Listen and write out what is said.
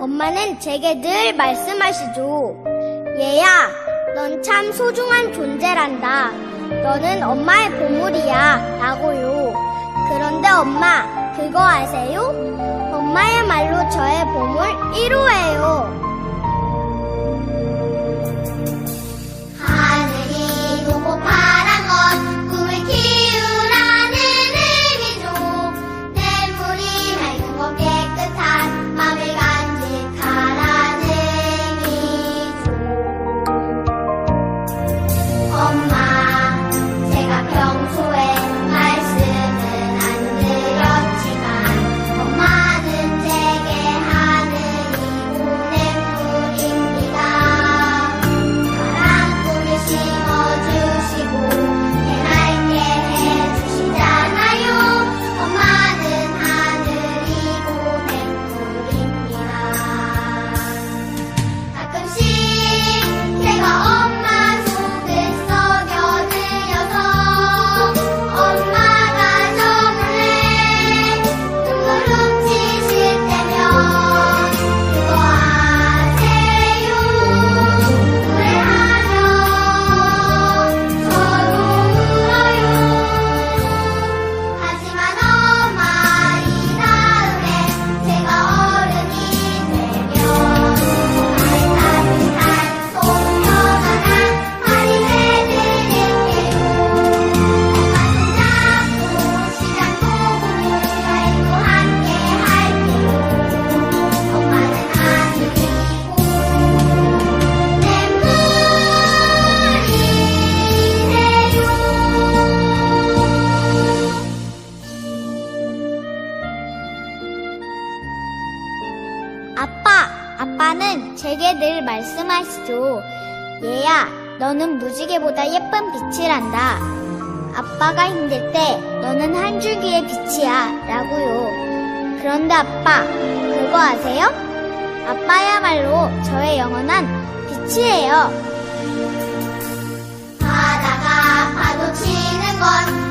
엄마는 제게 늘 말씀하시죠. 얘야, 넌 참 소중한 존재란다. 너는 엄마의 보물이야. 라고요. 그런데 엄마, 그거 아세요? 엄마야말로 저의 보물 1호예요. 아빠, 아빠는 제게 늘 말씀하시죠. 얘야, 너는 무지개보다 예쁜 빛이란다. 아빠가 힘들 때 너는 한 줄기의 빛이야. 라고요. 그런데 아빠, 그거 아세요? 아빠야말로 저의 영원한 빛이에요. 바다가 파도 치는 건